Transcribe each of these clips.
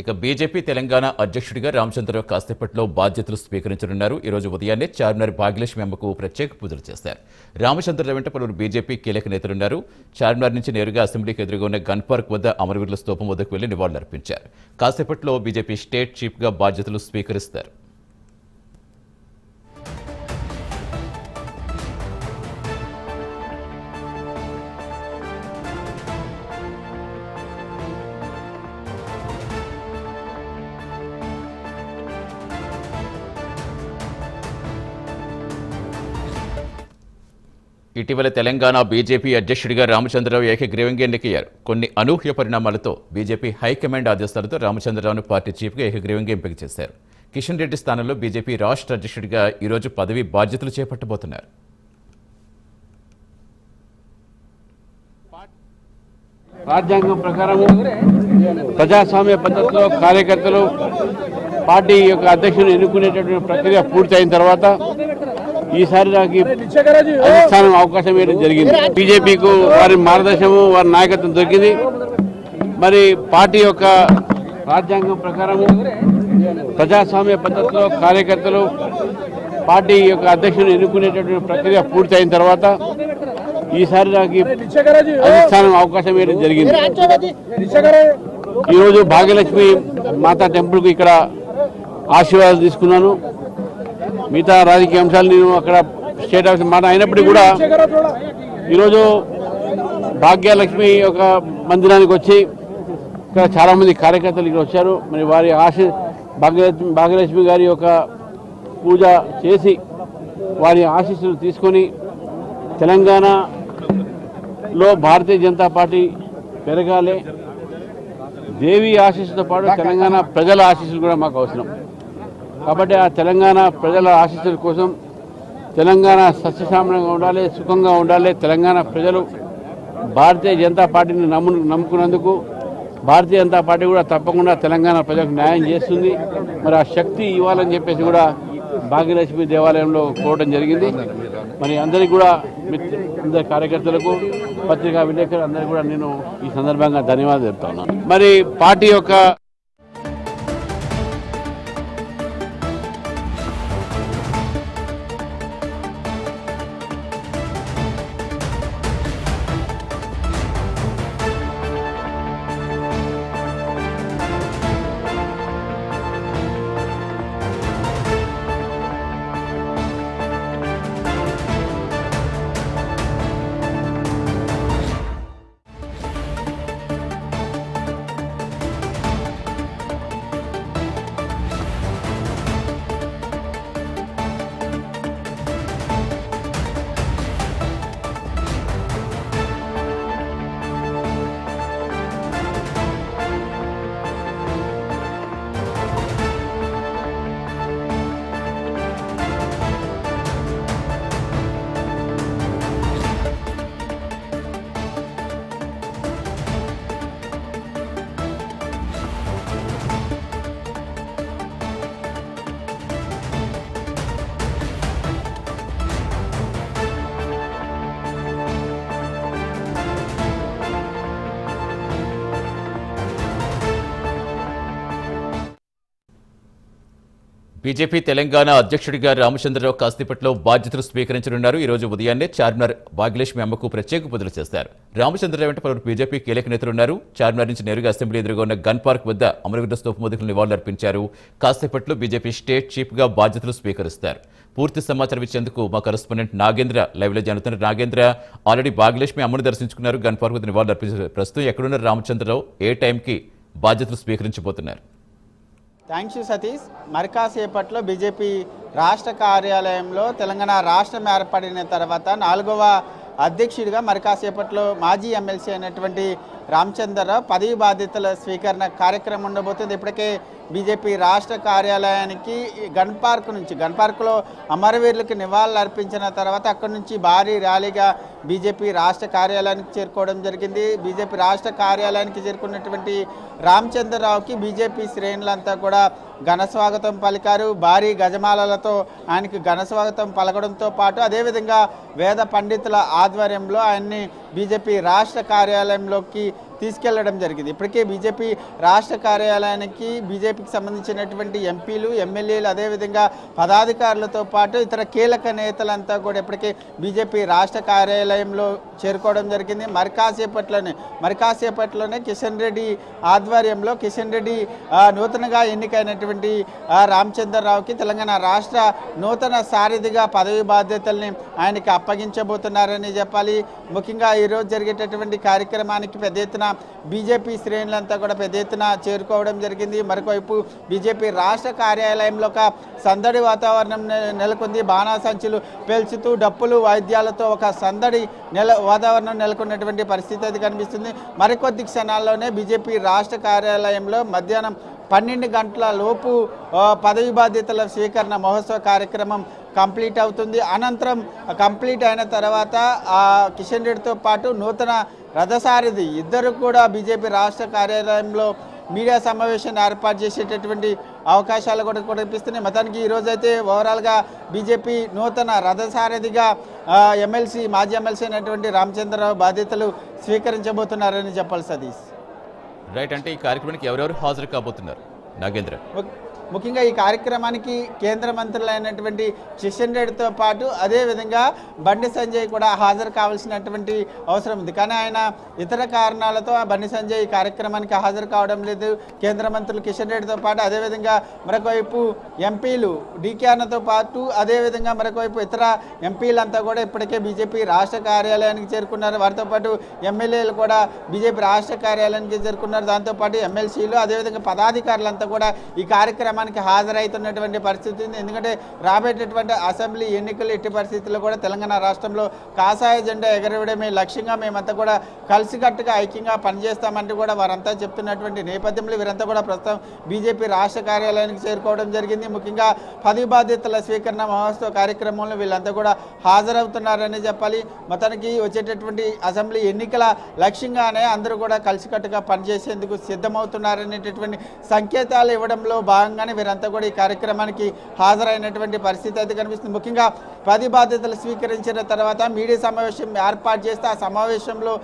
ఇక బీజేపీ తెలంగాణ అధ్యక్షుడిగా రామచంద్రరావు కాసేపట్లో బాధ్యతలు స్వీకరించనున్నారు. ఈ రోజు ఉదయాన్నే చార్మినార్ భాగ్యలక్ష్మి అమ్మకు ప్రత్యేక పూజలు చేశారు. రామచంద్రరావు వెంట పలువురు బీజేపీ కీలక నేతలున్నారు. చార్మినార్ నుంచి నేరుగా అసెంబ్లీకి ఎదురుగా ఉన్న గన్ పార్క్ వద్ద అమరవీరుల స్తూపం వద్దకు వెళ్ళి నివాళులర్పించారు. కాసేపట్లో బీజేపీ స్టేట్ చీఫ్గా బాధ్యతలు స్వీకరిస్తారు. ఇటీవల తెలంగాణ బీజేపీ అధ్యక్షుడిగా రామచంద్రరావు ఏకగ్రీవంగా ఎన్నికయ్యారు. కొన్ని అనూహ్య పరిణామాలతో బీజేపీ హైకమాండ్ ఆదేశాలతో రామచంద్రరావును పార్టీ చీఫ్గా ఏకగ్రీవంగా ఎంపిక చేశారు. కిషన్ రెడ్డి స్థానంలో బీజేపీ రాష్ట్ర అధ్యక్షుడిగా ఈరోజు పదవి బాధ్యతలు చేపట్టబోతున్నారు. రాజ్యాంగం ప్రకారం ప్రజాస్వామ్య పద్ధతిలో కార్యకర్తలు పార్టీ యొక్క అధ్యక్షుని ఎన్నుకునేటటువంటి ప్రక్రియ పూర్తయిన తర్వాత ఈసారి నాకు అధిష్టానం అవకాశం ఇవ్వడం జరిగింది. బీజేపీకు వారి మార్గదర్శనము వారి నాయకత్వం దొరికింది. మరి పార్టీ యొక్క రాజ్యాంగం ప్రకారం ప్రజాస్వామ్య పద్ధతిలో కార్యకర్తలు పార్టీ యొక్క అధ్యక్షుని ఎన్నుకునేటటువంటి ప్రక్రియ పూర్తయిన తర్వాత ఈసారి నాకు అధిష్టానం అవకాశం ఇవ్వడం జరిగింది. ఈరోజు భాగ్యలక్ష్మి మాతా టెంపుల్కి ఇక్కడ ఆశీర్వాదాలు తీసుకున్నాను. మిగతా రాజకీయ అంశాలు నేను అక్కడ స్టేట్ ఆఫీస్ మాట అయినప్పటికీ కూడా ఈరోజు భాగ్యలక్ష్మి యొక్క మందిరానికి వచ్చి ఇక్కడ చాలామంది కార్యకర్తలు ఇక్కడ వచ్చారు. మరి వారి ఆశ భాగ్యలక్ష్మి భాగ్యలక్ష్మి గారి యొక్క పూజ చేసి వారి ఆశీస్సులు తీసుకొని తెలంగాణలో భారతీయ జనతా పార్టీ పెరగాలి. దేవి ఆశీస్సుతో పాటు తెలంగాణ ప్రజల ఆశీస్సులు కూడా మాకు అవసరం. కాబట్టి ఆ తెలంగాణ ప్రజల ఆశీస్సుల కోసం తెలంగాణ సస్యశ్యామలంగా ఉండాలి సుఖంగా ఉండాలి. తెలంగాణ ప్రజలు భారతీయ జనతా పార్టీని నమ్ము నమ్ముకున్నందుకు భారతీయ జనతా పార్టీ కూడా తప్పకుండా తెలంగాణ ప్రజలకు న్యాయం చేస్తుంది. మరి ఆ శక్తి ఇవ్వాలని చెప్పేసి కూడా భాగ్యలక్ష్మి దేవాలయంలో కోవడం జరిగింది. మరి అందరికీ కూడా అందరి కార్యకర్తలకు పత్రికా విలేకరులు అందరికీ కూడా నేను ఈ సందర్భంగా ధన్యవాదాలు చెప్తాను మరి పార్టీ యొక్క బీజేపీ తెలంగాణ అధ్యక్షుడిగా రామచంద్రరావు కాస్తిపట్లో బాధ్యతలు స్వీకరించనున్నారు. ఈ రోజు ఉదయాన్నే చార్మినార్ భాగ్యలక్ష్మి అమ్మకు ప్రత్యేక పూజలు చేస్తారు. రామచంద్రరావు వెంట పలువురు బీజేపీ కీలక నేతలున్నారు. చార్మినార్ నుంచి నేరుగా అసెంబ్లీ ఎదురుగా ఉన్న గన్ పార్క్ వద్ద అమరవీరుల స్తూపం నివాళులర్పించారు. కాస్తిపట్లో బీజేపీ స్టేట్ చీఫ్గా బాధ్యతలు స్వీకరిస్తారు. పూర్తి సమాచారం ఇచ్చేందుకు మా కరెస్పాండెంట్ నాగేంద్ర లైవ్లో జరుగుతున్నారు నాగేంద్ర ఆల్రెడీ భాగ్యలక్ష్మి అమ్మను దర్శించుకున్నారు. గన్ పార్క్ వద్ద నివాళులర్పించారు. ప్రస్తుతం ఎక్కడున్నారు రామచంద్రరావు? ఏ టైంకి బాధ్యతలు స్వీకరించబోతున్నారు? థ్యాంక్ యూ సతీష్ మరి కాసేపట్లో బీజేపీ రాష్ట్ర కార్యాలయంలో తెలంగాణ రాష్ట్రం ఏర్పడిన తర్వాత నాలుగవ అధ్యక్షుడిగా మరి కాసేపట్లో మాజీ ఎమ్మెల్సీ అయినటువంటి రామచంద్రరావు పదవి బాధ్యతల స్వీకరణ కార్యక్రమం ఉండబోతుంది. ఇప్పటికే బీజేపీ రాష్ట్ర కార్యాలయానికి గన్ పార్క్ నుంచి గన్ పార్క్లో అమరవీరులకు నివాళులు అర్పించిన తర్వాత అక్కడి నుంచి భారీ ర్యాలీగా బీజేపీ రాష్ట్ర కార్యాలయానికి చేరుకోవడం జరిగింది. బీజేపీ రాష్ట్ర కార్యాలయానికి చేరుకున్నటువంటి రామచంద్రరావుకి బీజేపీ శ్రేణులంతా కూడా ఘన స్వాగతం పలికారు. భారీ గజమాలలతో ఆయనకి ఘన స్వాగతం పలకడంతో పాటు అదేవిధంగా వేద పండితుల ఆధ్వర్యంలో ఆయన్ని బీజేపీ రాష్ట్ర కార్యాలయంలోకి తీసుకెళ్ళడం జరిగింది. ఇప్పటికే బీజేపీ రాష్ట్ర కార్యాలయానికి బీజేపీకి సంబంధించినటువంటి ఎంపీలు ఎమ్మెల్యేలు అదేవిధంగా పదాధికారులతో పాటు ఇతర కీలక నేతలంతా కూడా ఇప్పటికే బీజేపీ రాష్ట్ర కార్యాలయంలో చేరుకోవడం జరిగింది. మరి కాసేపట్లోనే మరి కాసేపట్లోనే కిషన్ రెడ్డి ఆధ్వర్యంలో కిషన్ రెడ్డి నూతనగా ఎన్నికైనటువంటి రామచంద్రరావుకి తెలంగాణ రాష్ట్ర నూతన సారథిగా పదవి బాధ్యతల్ని ఆయనకి అప్పగించబోతున్నారని చెప్పాలి. ముఖ్యంగా ఈరోజు జరిగేటటువంటి కార్యక్రమానికి పెద్ద ఎత్తున బీజేపీ శ్రేణులంతా కూడా పెద్ద ఎత్తున చేరుకోవడం జరిగింది. మరొకవైపు బీజేపీ రాష్ట్ర కార్యాలయంలో ఒక సందడి వాతావరణం నెలకొంది. బాణాసంచులు పేల్చుతూ డప్పులు వాయిద్యాలతో ఒక సందడి నెల వాతావరణం నెలకొన్నటువంటి పరిస్థితి అది కనిపిస్తుంది. మరికొద్ది క్షణాల్లోనే బీజేపీ రాష్ట్ర కార్యాలయంలో మధ్యాహ్నం పన్నెండు గంటల లోపు పదవి బాధ్యతల స్వీకరణ మహోత్సవ కార్యక్రమం కంప్లీట్ అవుతుంది. అనంతరం కంప్లీట్ అయిన తర్వాత ఆ కిషన్ రెడ్డితో పాటు నూతన రథసారథి ఇద్దరు కూడా బీజేపీ రాష్ట్ర కార్యాలయంలో మీడియా సమావేశాన్ని ఏర్పాటు చేసేటటువంటి అవకాశాలు కూడా కనిపిస్తున్నాయి. మొత్తానికి ఈ రోజైతే ఓవరాల్గా బీజేపీ నూతన రథసారథిగా ఎమ్మెల్సీ మాజీ ఎమ్మెల్సీ అయినటువంటి రామచంద్రరావు బాధ్యతలు స్వీకరించబోతున్నారని చెప్పాలి సతీష్. రైట్ అంటే ఈ కార్యక్రమానికి ఎవరెవరు హాజరు కాబోతున్నారు? నాగేంద్ర. ముఖ్యంగా ఈ కార్యక్రమానికి కేంద్ర మంత్రులైనటువంటి కిషన్ రెడ్డితో పాటు అదేవిధంగా బండి సంజయ్ కూడా హాజరు కావాల్సినటువంటి అవసరం ఉంది. కానీ ఆయన ఇతర కారణాలతో ఆ బండి సంజయ్ ఈ కార్యక్రమానికి హాజరు కావడం లేదు. కేంద్ర మంత్రులు కిషన్ రెడ్డితో పాటు అదేవిధంగా మరొకవైపు ఎంపీలు డీకే అన్నతో పాటు అదేవిధంగా మరొకవైపు ఇతర ఎంపీలంతా కూడా ఇప్పటికే బీజేపీ రాష్ట్ర కార్యాలయానికి చేరుకున్నారు. వారితో పాటు ఎమ్మెల్యేలు కూడా బీజేపీ రాష్ట్ర కార్యాలయానికి చేరుకున్నారు. దాంతోపాటు ఎమ్మెల్సీలు అదేవిధంగా పదాధికారులంతా కూడా ఈ కార్యక్రమం కార్యక్రమానికి హాజరవుతున్నటువంటి పరిస్థితి ఉంది. ఎందుకంటే రాబోయేటటువంటి అసెంబ్లీ ఎన్నికలు ఎట్టి పరిస్థితుల్లో కూడా తెలంగాణ రాష్ట్రంలో కాషాయ జెండా ఎగరవేయడమే లక్ష్యంగా మేమంతా కూడా కలిసికట్టుగా ఐక్యంగా పనిచేస్తామంటూ కూడా వారంతా చెప్తున్నటువంటి నేపథ్యంలో వీరంతా కూడా ప్రస్తుతం బీజేపీ రాష్ట్ర కార్యాలయానికి చేరుకోవడం జరిగింది. ముఖ్యంగా పదవి బాధ్యతల స్వీకరణ మహోత్సవ కార్యక్రమంలో వీళ్ళంతా కూడా హాజరవుతున్నారని చెప్పాలి. మొత్తానికి వచ్చేటటువంటి అసెంబ్లీ ఎన్నికల లక్ష్యంగానే అందరూ కూడా కలిసికట్టుగా పనిచేసేందుకు సిద్ధమవుతున్నారనేటటువంటి సంకేతాలు ఇవ్వడంలో భాగంగానే వీరంతా కూడా ఈ కార్యక్రమానికి హాజరైనటువంటి పరిస్థితి అయితే కనిపిస్తుంది. ముఖ్యంగా పది బాధ్యతలు స్వీకరించిన తర్వాత మీడియా సమావేశం ఏర్పాటు చేస్తే ఆ సమావేశంలో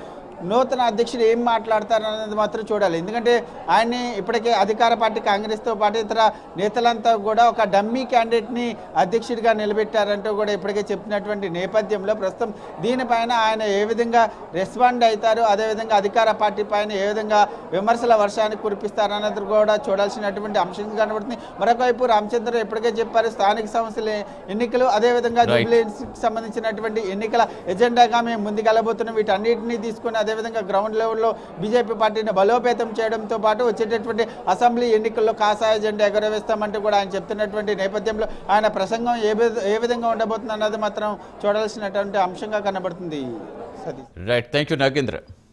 నూతన అధ్యక్షుడు ఏం మాట్లాడతారనేది మాత్రం చూడాలి. ఎందుకంటే ఆయన్ని ఇప్పటికే అధికార పార్టీ కాంగ్రెస్తో పాటు ఇతర నేతలంతా కూడా ఒక డమ్మీ క్యాండిడేట్ని అధ్యక్షుడిగా నిలబెట్టారంటూ కూడా ఇప్పటికే చెప్పినటువంటి నేపథ్యంలో ప్రస్తుతం దీనిపైన ఆయన ఏ విధంగా రెస్పాండ్ అవుతారు అదేవిధంగా అధికార పార్టీ పైన ఏ విధంగా విమర్శల వర్షాన్ని కురిపిస్తారన్నది కూడా చూడాల్సినటువంటి అంశం కనబడుతుంది. మరొకవైపు రామచంద్ర ఇప్పటికే చెప్పారు స్థానిక సంస్థల ఎన్నికలు అదేవిధంగా. జూబ్లీహిల్స్కి సంబంధించినటువంటి ఎన్నికల ఎజెండాగా మేము ముందుకెళ్ళబోతున్నాం. వీటన్నిటిని తీసుకొని అదేవిధంగా గ్రౌండ్ లెవెల్లో బీజేపీ పార్టీని బలోపేతం చేయడంతో పాటు వచ్చేటటువంటి అసెంబ్లీ ఎన్నికల్లో కాషాయ జెండా ఎగరవేస్తామంటూ కూడా ఆయన చెప్తున్నటువంటి నేపథ్యంలో ఆయన ప్రసంగం ఏ ఏ విధంగా ఉండబోతుంది అన్నది మాత్రం చూడాల్సినటువంటి అంశంగా కనబడుతుంది. Satish. Right thank you Nagendra